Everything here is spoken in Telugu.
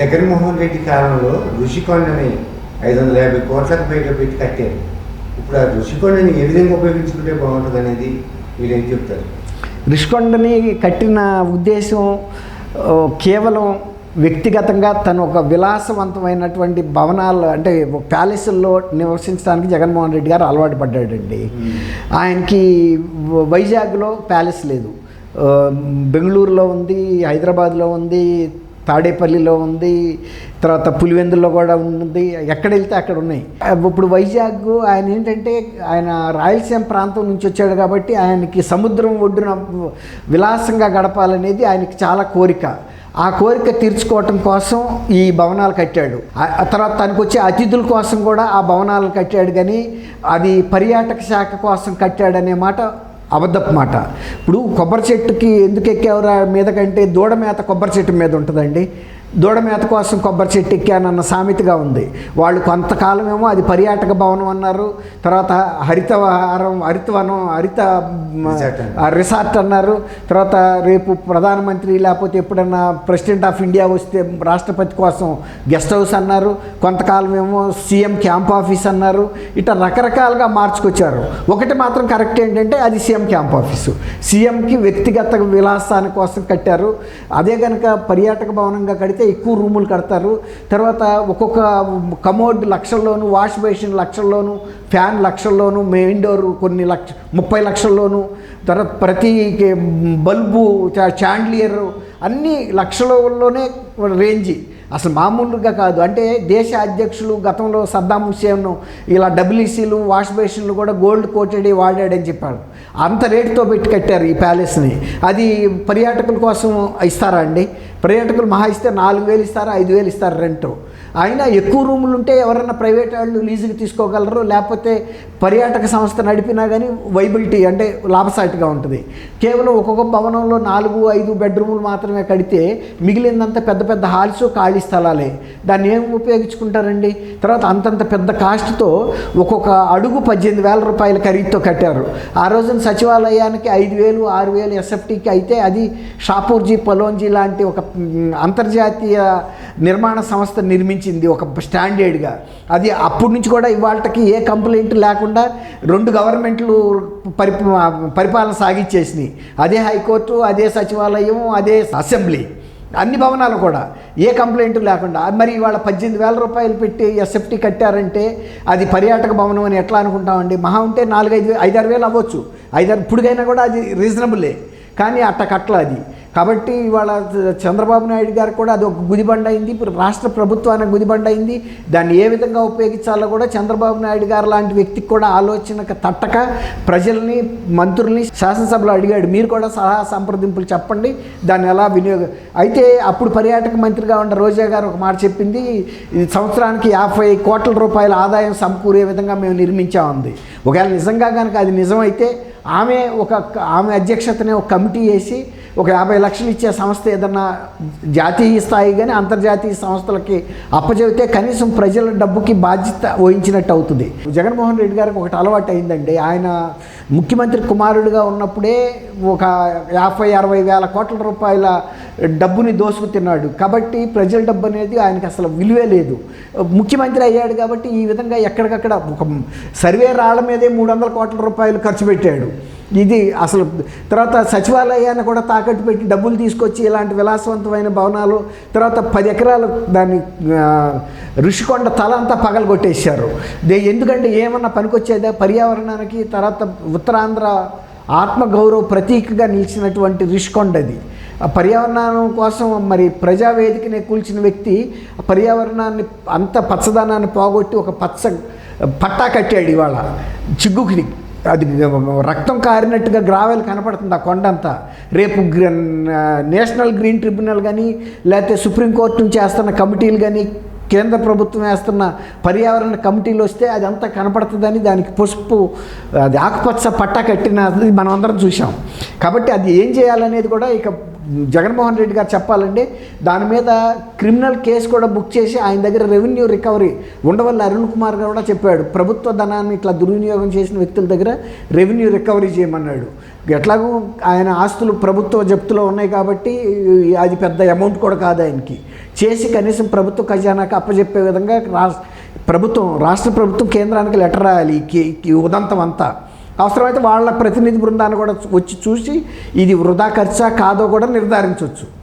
జగన్మోహన్ రెడ్డి కాలంలో ఋషికొండని ఐదు వందల యాభై కోట్లకు పైగా పెట్టి కట్టారు. ఇప్పుడు ఆ ఋషికొండని ఏ విధంగా ఉపయోగించుకుంటే బాగుంటుంది అనేది మీరు ఏం చెప్తారు? రిషికొండని కట్టిన ఉద్దేశం కేవలం వ్యక్తిగతంగా తను ఒక విలాసవంతమైనటువంటి భవనాలు అంటే ప్యాలెస్ల్లో నివసించడానికి జగన్మోహన్ రెడ్డి గారు అలవాటు పడ్డాడండి. ఆయనకి వైజాగ్లో ప్యాలెస్ లేదు. బెంగళూరులో ఉంది హైదరాబాద్లో ఉంది తాడేపల్లిలో ఉంది తర్వాత పులివెందుల్లో కూడా ఉంది ఎక్కడ వెళ్తే అక్కడ ఉన్నాయి. ఇప్పుడు వైజాగ్ ఆయన ఏంటంటే ఆయన రాయలసీమ ప్రాంతం నుంచి వచ్చాడు కాబట్టి ఆయనకి సముద్రం ఒడ్డున విలాసంగా గడపాలనేది ఆయనకి చాలా కోరిక. ఆ కోరిక తీర్చుకోవటం కోసం ఈ భవనాలు కట్టాడు. ఆ తర్వాత తనకు వచ్చే అతిథుల కోసం కూడా ఆ భవనాలు కట్టాడు కానీ అది పర్యాటక శాఖ కోసం కట్టాడనే మాట అబద్ధపు మాట. ఇప్పుడు కొబ్బరి చెట్టుకి ఎందుకు ఎక్కేవరా మీద కంటే దూడ మేత కొబ్బరి చెట్టు మీద ఉంటుందండి. దూడ మేత కోసం కొబ్బరి చెట్టు ఎక్కానన్న సామెతగా ఉంది. వాళ్ళు కొంతకాలం ఏమో అది పర్యాటక భవనం అన్నారు. తర్వాత హరితహారం హరితవనం హరిత రిసార్ట్ అన్నారు. తర్వాత రేపు ప్రధానమంత్రి లేకపోతే ఎప్పుడన్నా ప్రెసిడెంట్ ఆఫ్ ఇండియా వస్తే రాష్ట్రపతి కోసం గెస్ట్ హౌస్ అన్నారు. కొంతకాలం ఏమో సీఎం క్యాంప్ ఆఫీస్ అన్నారు. ఇట్లా రకరకాలుగా మార్చుకొచ్చారు. ఒకటి మాత్రం కరెక్ట్ ఏంటంటే అది సీఎం క్యాంప్ ఆఫీసు. సీఎంకి వ్యక్తిగత విలాసాని కోసం కట్టారు. అదే కనుక పర్యాటక భవనంగా కడితే ఎక్కువ రూములు కడతారు. తర్వాత ఒక్కొక్క కమోడ్ లక్షల్లోను వాష్ బేసిన్ లక్షల్లోను ఫ్యాన్ లక్షల్లోను మెయిన్ డోర్ కొన్ని లక్ష ముప్పై లక్షల్లోను తర్వాత ప్రతి బల్బు చా- చాండ్లియర్ అన్నీ లక్షలలోనే రేంజ్. అసలు మామూలుగా కాదు. అంటే దేశ అధ్యక్షులు గతంలో సద్దాం హుసేన్ ఇలా డబ్ల్యూసీలు వాష్ బేసిన్లు కూడా గోల్డ్ కోటెడ్ వాడాడని చెప్పాడు అంత రేటుతో పెట్టి కట్టారు ఈ ప్యాలెస్ని. అది పర్యాటకుల కోసం ఇస్తారా అండి? పర్యాటకులు మహా ఇస్తే నాలుగు వేలు ఇస్తారా ఐదు వేలు ఇస్తారు రెంట్. అయినా ఎక్కువ రూములు ఉంటే ఎవరైనా ప్రైవేట్ వాళ్ళు లీజుకి తీసుకోగలరు లేకపోతే పర్యాటక సంస్థ నడిపినా కానీ వైబిలిటీ అంటే లాభసాటిగా ఉంటుంది. కేవలం ఒక్కొక్క భవనంలో నాలుగు ఐదు బెడ్రూములు మాత్రమే కడితే మిగిలిందంతా పెద్ద పెద్ద హాల్స్ ఖాళీ స్థలాలే. దాన్ని ఏం ఉపయోగించుకుంటారండి? తర్వాత అంతంత పెద్ద కాస్ట్తో ఒక్కొక్క అడుగు పద్దెనిమిది వేల రూపాయల ఖరీదుతో కట్టారు. ఆ రోజున సచివాలయానికి ఐదు వేలు ఆరు వేలు ఎస్ఎఫ్టీకి అయితే అది షాపూర్జీ పలోంజీ లాంటి ఒక అంతర్జాతీయ నిర్మాణ సంస్థ నిర్మించింది ఒక స్టాండర్డ్గా. అది అప్పటి నుంచి కూడా ఇవాళకి ఏ కంప్లైంట్ లేకుండా రెండు గవర్నమెంట్లు పరి పరిపాలన సాగించేసినాయి. అదే హైకోర్టు అదే సచివాలయం అదే అసెంబ్లీ. అన్ని భవనాలు కూడా ఏ కంప్లైంట్ లేకుండా మరి ఇవాళ పద్దెనిమిది వేల రూపాయలు పెట్టి ఎస్ఎఫ్టీ కట్టారంటే అది పర్యాటక భవనం అని ఎట్లా అనుకుంటామండి? మహా ఉంటే నాలుగైదు ఐదారు వేలు అవ్వచ్చు. ఐదారు ఇప్పుడుకైనా కూడా అది రీజనబులే. కానీ అట్ట కట్ల అది కాబట్టి ఇవాళ చంద్రబాబు నాయుడు గారు కూడా అది ఒక గుదిబండ అయింది ఇప్పుడు రాష్ట్ర ప్రభుత్వానికి గుదిబండ అయింది దాన్ని ఏ విధంగా ఉపయోగించాలో కూడా చంద్రబాబు నాయుడు గారు లాంటి వ్యక్తికి కూడా ఆలోచనకు తట్టక ప్రజల్ని మంత్రుల్ని శాసనసభలో అడిగాడు. మీరు కూడా సలహా సంప్రదింపులు చెప్పండి. దాన్ని ఎలా వినియోగ అయితే అప్పుడు పర్యాటక మంత్రిగా ఉన్న రోజా గారు ఒక మాట చెప్పింది. సంవత్సరానికి యాభై కోట్ల రూపాయల ఆదాయం సమకూరే విధంగా మేము నిర్మించామంది ఒకవేళ నిజంగా కనుక అది నిజమైతే ఆమె ఒక ఆమె అధ్యక్షతనే ఒక కమిటీ వేసి ఒక యాభై లక్షలు ఇచ్చే సంస్థ ఏదన్నా జాతీయ స్థాయి కానీ అంతర్జాతీయ సంస్థలకి అప్పచెబితే కనీసం ప్రజల డబ్బుకి బాధ్యత వహించినట్టు అవుతుంది. జగన్మోహన్ రెడ్డి గారికి ఒకటి అలవాటు అయిందండి ఆయన ముఖ్యమంత్రి కుమారుడిగా ఉన్నప్పుడే ఒక యాభై అరవై వేల కోట్ల రూపాయల డబ్బుని దోసుకు తిన్నాడు కాబట్టి ప్రజల డబ్బు అనేది ఆయనకి అసలు విలువే లేదు. ముఖ్యమంత్రి అయ్యాడు కాబట్టి ఈ విధంగా ఎక్కడికక్కడ ఒక సర్వే రాళ్ళ మీదే మూడు వందల కోట్ల రూపాయలు ఖర్చు పెట్టాడు. ఇది అసలు తర్వాత సచివాలయాన్ని కూడా తాకట్టు పెట్టి డబ్బులు తీసుకొచ్చి ఇలాంటి విలాసవంతమైన భవనాలు తర్వాత పది ఎకరాలు దాన్ని రుషికొండ ఋషికొండ తల అంతా పగలగొట్టేశారు. దే ఎందుకంటే ఏమన్నా పనికొచ్చేదా? పర్యావరణానికి తర్వాత ఉత్తరాంధ్ర ఆత్మగౌరవ ప్రతీకగా నిలిచినటువంటి రిష్కొండది. ఆ పర్యావరణం కోసం మరి ప్రజావేదికనే కూల్చిన వ్యక్తి పర్యావరణాన్ని అంత పచ్చదనాన్ని పోగొట్టి ఒక పచ్చ పట్టా కట్టాడు ఇవాళ. చిగ్గుకి అది రక్తం కారినట్టుగా గ్రావెల్ కనపడుతుంది ఆ కొండంతా. రేపు నేషనల్ గ్రీన్ ట్రిబ్యునల్ కానీ లేకపోతే సుప్రీంకోర్టు నుంచి వేస్తున్న కమిటీలు కానీ కేంద్ర ప్రభుత్వం వేస్తున్న పర్యావరణ కమిటీలు వస్తే అది అంతా కనపడుతుందని దానికి పసుపు అది ఆకుపచ్చ పట్టా కట్టినది మనం అందరం చూసాం కాబట్టి అది ఏం చేయాలనేది కూడా ఇక జగన్మోహన్ రెడ్డి గారు చెప్పాలంటే దాని మీద క్రిమినల్ కేసు కూడా బుక్ చేసి ఆయన దగ్గర రెవెన్యూ రికవరీ ఉండవల్లి అరుణ్ కుమార్ గారు కూడా చెప్పాడు ప్రభుత్వ ధనాన్ని ఇట్లా దుర్వినియోగం చేసిన వ్యక్తుల దగ్గర రెవెన్యూ రికవరీ చేయమన్నాడు. ఎట్లాగూ ఆయన ఆస్తులు ప్రభుత్వ జప్తులో ఉన్నాయి కాబట్టి అది పెద్ద అమౌంట్ కూడా కాదు ఆయనకి. చేసి కనీసం ప్రభుత్వ ఖజానాకి అప్పజెప్పే విధంగా రాష్ట్ర ప్రభుత్వం రాష్ట్ర ప్రభుత్వం కేంద్రానికి లెటర్ రాయాలి ఈ ఉదంతం అంతా. అవసరమైతే వాళ్ళ ప్రతినిధి బృందాన్ని కూడా వచ్చి చూసి ఇది వృధా ఖర్చా కాదో కూడా నిర్ధారించవచ్చు.